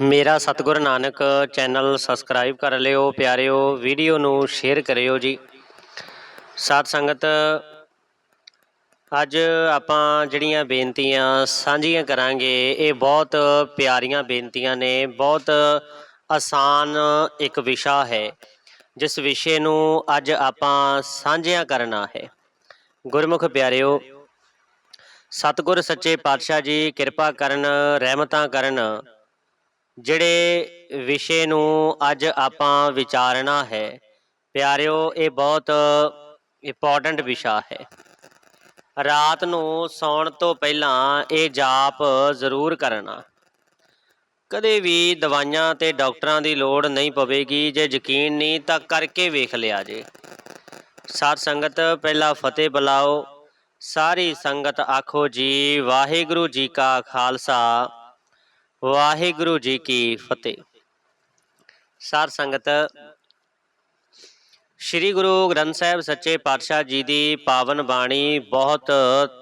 ਮੇਰਾ ਸਤਿਗੁਰ Nanak channel subscribe ਕਰ ਲਿਓ, ਪਿਆਰਿਓ ਵੀਡੀਓ ਨੂੰ ਸ਼ੇਅਰ ਕਰਿਓ ਜੀ। ਸਾਧ ਸੰਗਤ, ਅੱਜ ਆਪਾਂ ਜਿਹੜੀਆਂ ਬੇਨਤੀਆਂ ਸਾਂਝੀਆਂ ਕਰਾਂਗੇ, ਇਹ ਬਹੁਤ ਪਿਆਰੀਆਂ ਬੇਨਤੀਆਂ ਨੇ, ਬਹੁਤ ਆਸਾਨ ਇੱਕ ਵਿਸ਼ਾ ਹੈ, ਜਿਸ ਵਿਸ਼ੇ ਨੂੰ ਅੱਜ ਆਪਾਂ ਸਾਂਝਿਆ ਕਰਨਾ ਹੈ। ਗੁਰਮੁਖ ਪਿਆਰਿਓ, ਸਤਿਗੁਰ ਸੱਚੇ ਪਾਤਸ਼ਾਹ ਜੀ ਕਿਰਪਾ ਕਰਨ, ਰਹਿਮਤਾਂ ਕਰਨ ਜਿਹੜੇ ਵਿਸ਼ੇ ਨੂੰ ਅੱਜ ਆਪਾਂ ਵਿਚਾਰਨਾ ਹੈ, ਪਿਆਰਿਓ, ਇਹ ਬਹੁਤ ਇੰਪੋਰਟੈਂਟ ਵਿਸ਼ਾ ਹੈ। ਰਾਤ ਨੂੰ ਸੌਣ ਤੋਂ ਪਹਿਲਾਂ ਇਹ ਜਾਪ ਜ਼ਰੂਰ ਕਰਨਾ। ਕਦੇ ਵੀ ਦਵਾਈਆਂ ਤੇ ਡਾਕਟਰਾਂ ਦੀ ਲੋੜ ਨਹੀਂ ਪਵੇਗੀ, ਜੇ ਯਕੀਨ ਨਹੀਂ ਤਾਂ ਕਰਕੇ ਵੇਖ ਲਿਆ ਜੇ। ਸਾਧ ਸੰਗਤ, ਪਹਿਲਾ ਫਤਿਹ ਬੁਲਾਓ। ਸਾਰੀ ਸੰਗਤ ਆਖੋ ਜੀ, ਵਾਹਿਗੁਰੂ ਜੀ ਕਾ ਖਾਲਸਾ। ਵਾਹਿਗੁਰੂ ਜੀ ਕੀ ਫਤਿਹ। ਸਾਧ ਸੰਗਤ, ਸ੍ਰੀ ਗੁਰੂ ਗ੍ਰੰਥ ਸਾਹਿਬ ਸੱਚੇ ਪਾਤਸ਼ਾਹ ਜੀ ਦੀ ਪਾਵਨ ਬਾਣੀ ਬਹੁਤ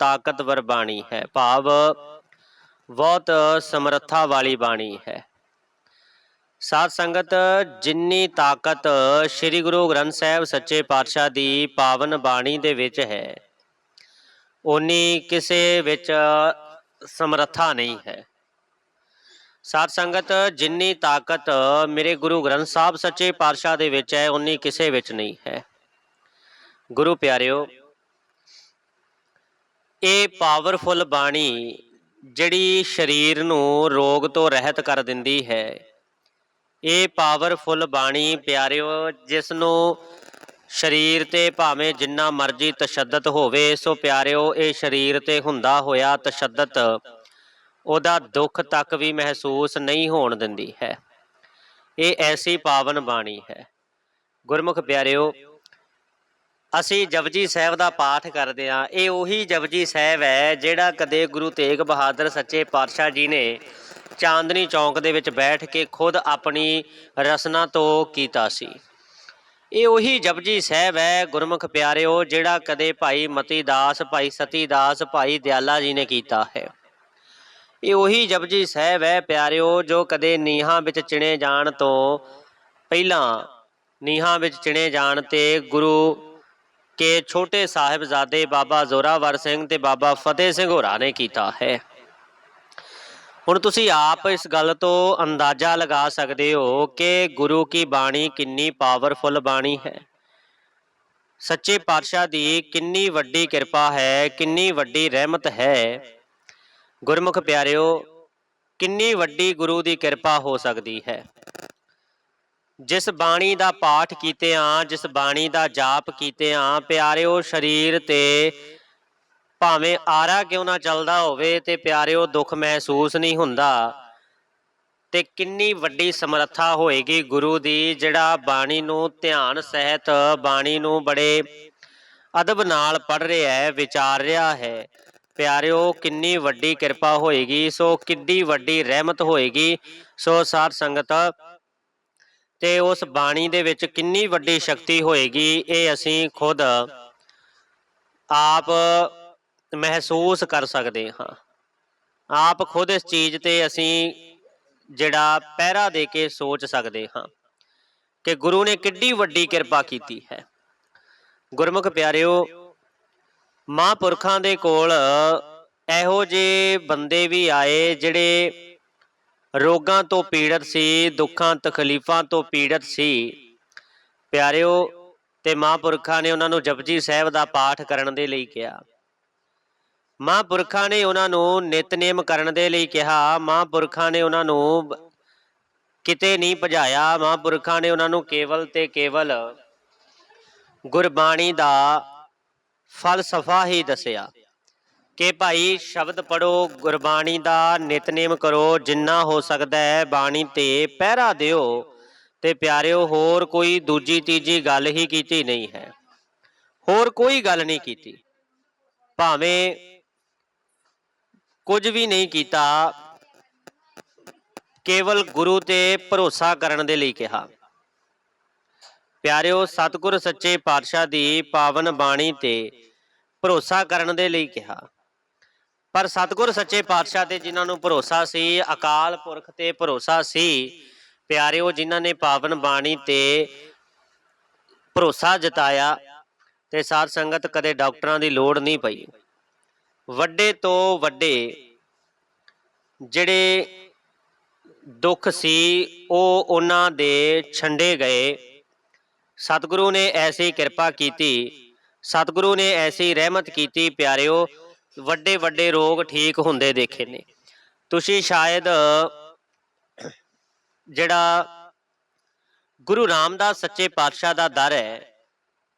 ਤਾਕਤਵਰ ਬਾਣੀ ਹੈ। ਭਾਵ ਬਹੁਤ ਸਮਰੱਥਾ ਵਾਲੀ ਬਾਣੀ ਹੈ। ਸਾਧ ਸੰਗਤ, ਜਿੰਨੀ ਤਾਕਤ ਸ੍ਰੀ ਗੁਰੂ ਗ੍ਰੰਥ ਸਾਹਿਬ ਸੱਚੇ ਪਾਤਸ਼ਾਹ ਦੀ ਪਾਵਨ ਬਾਣੀ ਦੇ ਵਿੱਚ ਹੈ ਉਨੀ ਕਿਸੇ ਵਿੱਚ ਸਮਰੱਥਾ ਨਹੀਂ ਹੈ। ਸਾਧ ਸੰਗਤ, ਜਿੰਨੀ ਤਾਕਤ, ਮੇਰੇ ਗੁਰੂ ਗ੍ਰੰਥ ਸਾਹਿਬ ਸੱਚੇ ਪਾਤਸ਼ਾਹ ਦੇ ਵਿੱਚ ਹੈ ਉਨੀ ਕਿਸੇ ਵਿੱਚ ਨਹੀਂ ਹੈ। ਗੁਰੂ ਪਿਆਰਿਓ, ਇਹ ਪਾਵਰਫੁਲ ਬਾਣੀ ਜਿਹੜੀ ਸਰੀਰ ਨੂੰ ਰੋਗ ਤੋਂ ਰਹਿਤ ਕਰ ਦਿੰਦੀ ਹੈ, ਇਹ ਪਾਵਰਫੁਲ ਬਾਣੀ ਪਿਆਰਿਓ ਜਿਸ ਨੂੰ ਸਰੀਰ ਤੇ ਭਾਵੇਂ ਜਿੰਨਾ ਮਰਜ਼ੀ ਤਸ਼ੱਦਦ ਹੋਵੇ, ਸੋ ਪਿਆਰਿਓ, ਇਹ ਸਰੀਰ ਤੇ ਹੁੰਦਾ ਹੋਇਆ ਤਸ਼ੱਦਦ ਉਹਦਾ ਦੁੱਖ ਤੱਕ ਵੀ ਮਹਿਸੂਸ ਨਹੀਂ ਹੋਣ ਦਿੰਦੀ ਹੈ। ਇਹ ਐਸੀ ਪਾਵਨ ਬਾਣੀ ਹੈ। ਗੁਰਮੁਖ ਪਿਆਰਿਓ, ਅਸੀਂ ਜਪਜੀ ਸਾਹਿਬ ਦਾ ਪਾਠ ਕਰਦੇ ਹਾਂ। ਇਹ ਉਹੀ ਜਪਜੀ ਸਾਹਿਬ ਹੈ ਜਿਹੜਾ ਕਦੇ ਗੁਰੂ ਤੇਗ ਬਹਾਦਰ ਸੱਚੇ ਪਾਤਸ਼ਾਹ ਜੀ ਨੇ ਚਾਂਦਨੀ ਚੌਂਕ ਦੇ ਵਿੱਚ ਬੈਠ ਕੇ ਖੁਦ ਆਪਣੀ ਰਸਨਾ ਤੋਂ ਕੀਤਾ ਸੀ। ਇਹ ਉਹੀ ਜਪਜੀ ਸਾਹਿਬ ਹੈ ਗੁਰਮੁਖ ਪਿਆਰਿਓ, ਜਿਹੜਾ ਕਦੇ ਭਾਈ ਮਤੀ ਦਾਸ ਭਾਈ ਸਤੀ ਦਾਸ ਭਾਈ ਦਿਆਲਾ ਜੀ ਨੇ ਕੀਤਾ ਹੈ। ਇਹ ਉਹੀ ਜਪਜੀ ਸਾਹਿਬ ਹੈ ਪਿਆਰਿਓ, ਜੋ ਕਦੇ ਨੀਹਾਂ ਵਿੱਚ ਚਿਣੇ ਜਾਣ ਤੋਂ ਪਹਿਲਾਂ, ਨੀਹਾਂ ਵਿੱਚ ਚਿਣੇ ਜਾਣ ਤੇ ਗੁਰੂ ਕੇ ਛੋਟੇ ਸਾਹਿਬਜ਼ਾਦੇ ਬਾਬਾ ਜ਼ੋਰਾਵਰ ਸਿੰਘ ਤੇ ਬਾਬਾ ਫਤਿਹ ਸਿੰਘ ਹੋਰਾਂ ਨੇ ਕੀਤਾ ਹੈ। ਹੁਣ ਤੁਸੀਂ ਆਪ ਇਸ ਗੱਲ ਤੋਂ ਅੰਦਾਜ਼ਾ ਲਗਾ ਸਕਦੇ ਹੋ ਕਿ ਗੁਰੂ ਕੀ ਬਾਣੀ ਕਿੰਨੀ ਪਾਵਰਫੁਲ ਬਾਣੀ ਹੈ। ਸੱਚੇ ਪਾਤਸ਼ਾਹ ਦੀ ਕਿੰਨੀ ਵੱਡੀ ਕਿਰਪਾ ਹੈ, ਕਿੰਨੀ ਵੱਡੀ ਰਹਿਮਤ ਹੈ। ਗੁਰਮੁਖ ਪਿਆਰਿਓ, ਕਿੰਨੀ ਵੱਡੀ ਗੁਰੂ ਦੀ ਕਿਰਪਾ ਹੋ ਸਕਦੀ ਹੈ। ਜਿਸ ਬਾਣੀ ਦਾ ਪਾਠ ਕੀਤੇ ਆ, ਜਿਸ ਬਾਣੀ ਦਾ ਜਾਪ ਕੀਤੇ ਆ, ਪਿਆਰਿਓ ਸਰੀਰ ਤੇ ਭਾਵੇਂ ਆਰਾ ਕਿਉਂ ਨਾ ਚੱਲਦਾ ਹੋਵੇ ਤੇ ਪਿਆਰਿਓ ਦੁੱਖ ਮਹਿਸੂਸ ਨਹੀਂ ਹੁੰਦਾ, ਤੇ ਕਿੰਨੀ ਵੱਡੀ ਸਮਰੱਥਾ ਹੋਏਗੀ ਗੁਰੂ ਦੀ, ਜਿਹੜਾ ਬਾਣੀ ਨੂੰ ਧਿਆਨ ਸਹਿਤ, ਬਾਣੀ ਨੂੰ ਬੜੇ ਅਦਬ ਨਾਲ ਪੜ ਰਿਹਾ ਹੈ, ਵਿਚਾਰ ਰਿਹਾ ਹੈ। ਪਿਆਰਿਓ, ਕਿੰਨੀ ਵੱਡੀ ਕਿਰਪਾ ਹੋਏਗੀ, ਸੋ ਕਿੱਡੀ ਵੱਡੀ ਰਹਿਮਤ ਹੋਏਗੀ। ਸੋ ਸਾਧ ਸੰਗਤ, ਤੇ ਉਸ ਬਾਣੀ ਦੇ ਵਿੱਚ ਕਿੰਨੀ ਵੱਡੀ ਸ਼ਕਤੀ ਹੋਏਗੀ, ਇਹ ਅਸੀਂ ਖੁਦ ਆਪ ਮਹਿਸੂਸ ਕਰ ਸਕਦੇ ਹਾਂ। ਆਪ ਖੁਦ ਇਸ ਚੀਜ਼ ਤੇ ਅਸੀਂ ਜਿਹੜਾ ਪਹਿਰਾ ਦੇ ਕੇ ਸੋਚ ਸਕਦੇ ਹਾਂ ਕਿ ਗੁਰੂ ਨੇ ਕਿੱਡੀ ਵੱਡੀ ਕਿਰਪਾ ਕੀਤੀ ਹੈ। ਗੁਰਮੁਖ ਪਿਆਰਿਓ ਮਹਾਂਪੁਰਖਾਂ ਦੇ ਕੋਲ ਇਹੋ ਜਿਹੇ ਬੰਦੇ ਵੀ ਆਏ ਜਿਹੜੇ ਰੋਗਾਂ ਤੋਂ ਪੀੜਤ ਸੀ, ਦੁੱਖਾਂ, ਤਕਲੀਫਾਂ ਤੋਂ ਪੀੜਤ ਸੀ। ਪਿਆਰਿਓ ਤੇ ਮਹਾਂਪੁਰਖਾਂ ਨੇ ਉਹਨਾਂ ਨੂੰ ਜਪਜੀ ਸਾਹਿਬ ਦਾ ਪਾਠ ਕਰਨ ਦੇ ਲਈ ਕਿਹਾ। ਮਹਾਂਪੁਰਖਾਂ ਨੇ ਉਹਨਾਂ ਨੂੰ ਨਿਤਨੇਮ ਕਰਨ ਦੇ ਲਈ ਕਿਹਾ। ਮਹਾਂਪੁਰਖਾਂ ਨੇ ਉਹਨਾਂ ਨੂੰ ਕਿਤੇ ਨਹੀਂ ਭਜਾਇਆ। ਮਹਾਂਪੁਰਖਾਂ ਨੇ ਉਹਨਾਂ ਨੂੰ ਕੇਵਲ ਤੇ ਕੇਵਲ ਗੁਰਬਾਣੀ ਦਾ ਫਲਸਫਾ ਹੀ ਦੱਸਿਆ ਕਿ ਭਾਈ ਸ਼ਬਦ ਪੜੋ ਗੁਰਬਾਣੀ ਦਾ ਨਿਤਨੇਮ ਕਰੋ, ਜਿੰਨਾ ਹੋ ਸਕਦਾ ਹੈ ਬਾਣੀ ਤੇ ਪਹਿਰਾ ਦਿਓ। ਤੇ ਪਿਆਰਿਓ, ਹੋਰ ਕੋਈ ਦੂਜੀ, ਤੀਜੀ ਗੱਲ ਹੀ ਕੀਤੀ ਨਹੀਂ ਹੈ। ਹੋਰ ਕੋਈ ਗੱਲ ਨਹੀਂ ਕੀਤੀ। ਭਾਵੇਂ ਕੁਝ ਵੀ ਨਹੀਂ ਕੀਤਾ, ਕੇਵਲ ਗੁਰੂ ਤੇ ਭਰੋਸਾ ਕਰਨ ਦੇ ਲਈ ਕਿਹਾ। ਪਿਆਰਿਓ, ਸਤਿਗੁਰ ਸੱਚੇ ਪਾਤਸ਼ਾਹ ਦੀ ਪਾਵਨ ਬਾਣੀ ਤੇ ਭਰੋਸਾ ਕਰਨ ਦੇ ਲਈ ਕਿਹਾ। ਪਰ ਸਤਿਗੁਰ ਸੱਚੇ ਪਾਤਸ਼ਾਹ ਤੇ ਜਿਨ੍ਹਾਂ ਨੂੰ ਭਰੋਸਾ ਸੀ, ਅਕਾਲ ਪੁਰਖ ਤੇ ਭਰੋਸਾ ਸੀ, ਪਿਆਰਿਓ, ਜਿਨ੍ਹਾਂ ਨੇ ਪਾਵਨ ਬਾਣੀ ਤੇ ਭਰੋਸਾ ਜਤਾਇਆ ਤੇ ਸਾਧ ਸੰਗਤ ਕਦੇ ਡਾਕਟਰਾਂ ਦੀ ਲੋੜ ਨਹੀਂ ਪਈ। ਵੱਡੇ ਤੋਂ ਵੱਡੇ ਜਿਹੜੇ ਦੁੱਖ ਸੀ, ਉਹ ਉਹਨਾਂ ਦੇ ਛੰਡੇ ਗਏ। ਸਤਿਗੁਰੂ ਨੇ ਐਸੀ ਕਿਰਪਾ ਕੀਤੀ, ਸਤਿਗੁਰੂ ਨੇ ਐਸੀ ਰਹਿਮਤ ਕੀਤੀ ਪਿਆਰਿਓ, ਵੱਡੇ ਵੱਡੇ ਰੋਗ ਠੀਕ ਹੁੰਦੇ ਦੇਖੇ ਨੇ। ਤੁਸੀਂ ਸ਼ਾਇਦ ਜਿਹੜਾ ਗੁਰੂ ਰਾਮਦਾਸ ਸੱਚੇ ਪਾਤਸ਼ਾਹ ਦਾ ਦਰ ਹੈ,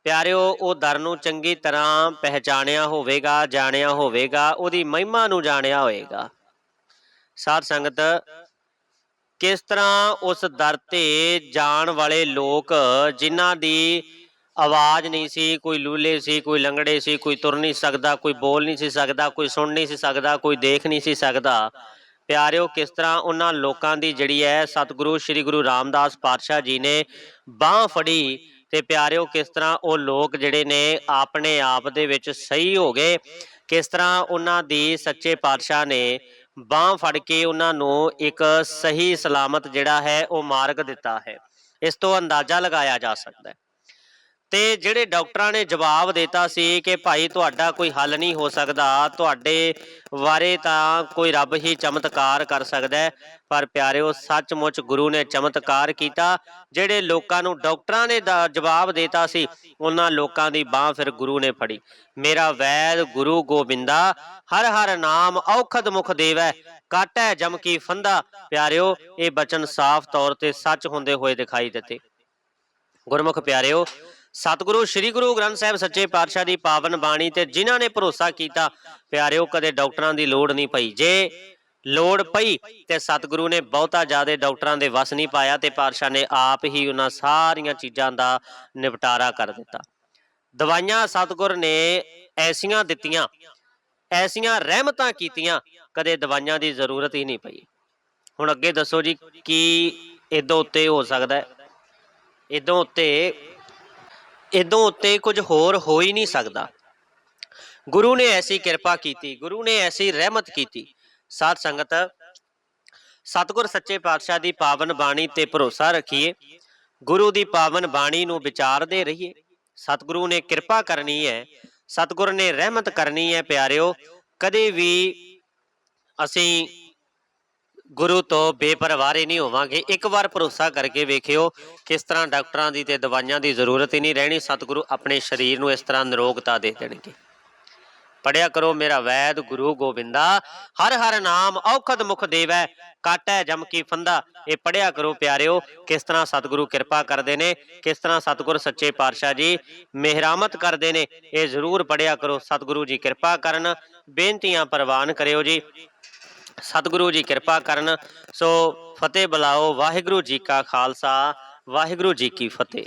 ਪਿਆਰਿਓ, ਉਹ ਦਰ ਨੂੰ ਚੰਗੀ ਤਰ੍ਹਾਂ ਪਹਿਚਾਣਿਆ ਹੋਵੇਗਾ, ਜਾਣਿਆ ਹੋਵੇਗਾ, ਉਹਦੀ ਮਹਿਮਾ ਨੂੰ ਜਾਣਿਆ ਹੋਵੇਗਾ। ਸਾਧ ਸੰਗਤ ਕਿਸ ਤਰ੍ਹਾਂ ਉਸ ਦਰ ਤੇ ਜਾਣ ਵਾਲੇ ਲੋਕ ਜਿਨ੍ਹਾਂ ਦੀ ਆਵਾਜ਼ ਨਹੀਂ ਸੀ, ਕੋਈ ਲੂਲੇ ਸੀ, ਕੋਈ ਲੰਗੜੇ ਸੀ, ਕੋਈ ਤੁਰ ਨਹੀਂ ਸਕਦਾ, ਕੋਈ ਬੋਲ ਨਹੀਂ ਸੀ ਸਕਦਾ, ਕੋਈ ਸੁਣ ਨਹੀਂ ਸੀ ਸਕਦਾ, ਕੋਈ ਦੇਖ ਨਹੀਂ ਸੀ ਸਕਦਾ। ਪਿਆਰਿਓ, ਕਿਸ ਤਰ੍ਹਾਂ ਉਹਨਾਂ ਲੋਕਾਂ ਦੀ ਜਿਹੜੀ ਹੈ ਸਤਿਗੁਰੂ, ਸ੍ਰੀ ਗੁਰੂ ਰਾਮਦਾਸ ਪਾਤਸ਼ਾਹ ਜੀ ਨੇ ਬਾਹ ਫੜੀ ਤੇ ਪਿਆਰਿਓ, ਕਿਸ ਤਰ੍ਹਾਂ ਉਹ ਲੋਕ ਜਿਹੜੇ ਨੇ ਆਪਣੇ ਆਪ ਦੇ ਵਿੱਚ ਸਹੀ ਹੋ ਗਏ, ਕਿਸ ਤਰ੍ਹਾਂ ਉਹਨਾਂ ਦੀ ਸੱਚੇ ਪਾਤਸ਼ਾਹ ਨੇ ਬਾਹ ਫੜ ਕੇ ਉਹਨਾਂ ਨੂੰ ਇੱਕ ਸਹੀ ਸਲਾਮਤ ਜਿਹੜਾ ਹੈ ਉਹ ਮਾਰਗ ਦਿੱਤਾ ਹੈ। ਇਸ ਤੋਂ ਅੰਦਾਜ਼ਾ ਲਗਾਇਆ ਜਾ ਸਕਦਾ ਹੈ। ਤੇ ਜਿਹੜੇ ਡਾਕਟਰਾਂ ਨੇ ਜਵਾਬ ਦਿੱਤਾ ਸੀ ਕਿ ਭਾਈ ਤੁਹਾਡਾ ਕੋਈ ਹੱਲ ਨਹੀਂ ਹੋ ਸਕਦਾ, ਤੁਹਾਡੇ ਬਾਰੇ ਤਾਂ ਕੋਈ ਰੱਬ ਹੀ ਚਮਤਕਾਰ ਕਰ ਸਕਦਾ ਹੈ। ਪਰ ਪਿਆਰਿਓ, ਸੱਚਮੁੱਚ ਗੁਰੂ ਨੇ ਚਮਤਕਾਰ ਕੀਤਾ, ਜਿਹੜੇ ਲੋਕਾਂ ਨੂੰ ਡਾਕਟਰਾਂ ਨੇ ਜਵਾਬ ਦਿੱਤਾ ਸੀ, ਉਹਨਾਂ ਲੋਕਾਂ ਦੀ ਬਾਹ ਫਿਰ ਗੁਰੂ ਨੇ ਫੜੀ। ਮੇਰਾ ਵੈਦ ਗੁਰੂ ਗੋਬਿੰਦਾ, ਹਰ ਹਰ ਨਾਮ ਔਖਦ ਮੁਖ ਦੇਵੈ, ਕਾਟੈ ਜਮ ਕੀ ਫੰਦਾ। ਪਿਆਰਿਓ, ਇਹ ਬਚਨ ਸਾਫ਼ ਤੌਰ ਤੇ ਸੱਚ ਹੁੰਦੇ ਹੋਏ ਦਿਖਾਈ ਦਿੱਤੇ। ਗੁਰਮੁਖ ਪਿਆਰਿਓ ਸਤਿਗੁਰੂ, ਸ੍ਰੀ ਗੁਰੂ ਗ੍ਰੰਥ ਸਾਹਿਬ ਸੱਚੇ ਪਾਤਸ਼ਾਹ ਦੀ ਪਾਵਨ ਬਾਣੀ ਤੇ ਜਿਨ੍ਹਾਂ ਨੇ ਭਰੋਸਾ ਕੀਤਾ, ਪਿਆਰਿਓ, ਕਦੇ ਡਾਕਟਰਾਂ ਦੀ ਲੋੜ ਨਹੀਂ ਪਈ। ਜੇ ਲੋੜ ਪਈ ਤੇ ਸਤਿਗੁਰੂ ਨੇ ਬਹੁਤਾ ਜ਼ਿਆਦਾ ਡਾਕਟਰਾਂ ਦੇ ਵਸ ਨਹੀਂ ਪਾਇਆ ਤੇ ਪਾਤਸ਼ਾਹ ਨੇ ਆਪ ਹੀ ਉਹਨਾਂ ਸਾਰੀਆਂ ਚੀਜ਼ਾਂ ਦਾ ਨਿਪਟਾਰਾ ਕਰ ਦਿੱਤਾ। ਦਵਾਈਆਂ ਸਤਿਗੁਰ ਨੇ ਐਸੀਆਂ ਦਿੱਤੀਆਂ, ਐਸੀਆਂ ਰਹਿਮਤਾਂ ਕੀਤੀਆਂ, ਕਦੇ ਦਵਾਈਆਂ ਦੀ ਜ਼ਰੂਰਤ ਹੀ ਨਹੀਂ ਪਈ। ਹੁਣ ਅੱਗੇ ਦੱਸੋ ਜੀ, ਕੀ ਇਦੋਂ ਉੱਤੇ ਹੋ ਸਕਦਾ ਹੈ? ਇਦੋਂ ਉੱਤੇ ਇਦੋਂ ਉੱਤੇ ਕੁਝ ਹੋਰ ਹੋ ਹੀ ਨਹੀਂ ਸਕਦਾ। ਗੁਰੂ ਨੇ ਐਸੀ ਕਿਰਪਾ ਕੀਤੀ, ਗੁਰੂ ਨੇ ਐਸੀ ਰਹਿਮਤ ਕੀਤੀ। ਸਾਧ ਸੰਗਤ, ਸਤਿਗੁਰ ਸੱਚੇ ਪਾਤਸ਼ਾਹ ਦੀ ਪਾਵਨ ਬਾਣੀ ਤੇ ਭਰੋਸਾ ਰੱਖੀਏ। ਗੁਰੂ ਦੀ ਪਾਵਨ ਬਾਣੀ ਨੂੰ ਵਿਚਾਰਦੇ ਰਹੀਏ। ਸਤਿਗੁਰੂ ਨੇ ਕਿਰਪਾ ਕਰਨੀ ਹੈ, ਸਤਿਗੁਰ ਨੇ ਰਹਿਮਤ ਕਰਨੀ ਹੈ, ਪਿਆਰਿਓ। ਕਦੇ ਵੀ ਅਸੀਂ ਗੁਰੂ ਤੋਂ ਬੇਪਰਵਾਰੇ ਨਹੀਂ ਹੋਵਾਂਗੇ। ਇੱਕ ਵਾਰ ਭਰੋਸਾ ਕਰਕੇ ਵੇਖਿਓ ਕਿਸ ਤਰ੍ਹਾਂ ਡਾਕਟਰਾਂ ਦੀ ਤੇ ਦਵਾਈਆਂ ਦੀ ਜ਼ਰੂਰਤ ਹੀ ਨਹੀਂ ਰਹਿਣੀ। ਸਤਿਗੁਰੂ ਆਪਣੇ ਸਰੀਰ ਨੂੰ ਇਸ ਤਰ੍ਹਾਂ ਨਿਰੋਗਤਾ ਦੇ ਦੇਣਗੇ। ਪੜਿਆ ਕਰੋ, ਮੇਰਾ ਵੈਦ ਗੁਰੂ ਗੋਬਿੰਦਾ, ਹਰ ਹਰ ਨਾਮ ਔਖਦ ਮੁਖ ਦੇਵੈ, ਕਾਟੈ ਜਮ ਕੀ ਫੰਦਾ। ਇਹ ਪੜਿਆ ਕਰੋ ਪਿਆਰਿਓ, ਕਿਸ ਤਰ੍ਹਾਂ ਸਤਿਗੁਰੂ ਕਿਰਪਾ ਕਰਦੇ ਨੇ, ਕਿਸ ਤਰ੍ਹਾਂ ਸਤਿਗੁਰ ਸੱਚੇ ਪਾਤਸ਼ਾਹ ਜੀ ਮਿਹਰਾਮਤ ਕਰਦੇ ਨੇ, ਇਹ ਜ਼ਰੂਰ ਪੜਿਆ ਕਰੋ। ਸਤਿਗੁਰੂ ਜੀ ਕਿਰਪਾ ਕਰਨ, ਬੇਨਤੀਆਂ ਪ੍ਰਵਾਨ ਕਰਿਓ ਜੀ। ਸਤਿਗੁਰੂ ਜੀ ਕਿਰਪਾ ਕਰਨ। ਸੋ ਫਤਿਹ ਬੁਲਾਓ। ਵਾਹਿਗੁਰੂ ਜੀ ਕਾ ਖਾਲਸਾ, ਵਾਹਿਗੁਰੂ ਜੀ ਕੀ ਫਤਿਹ।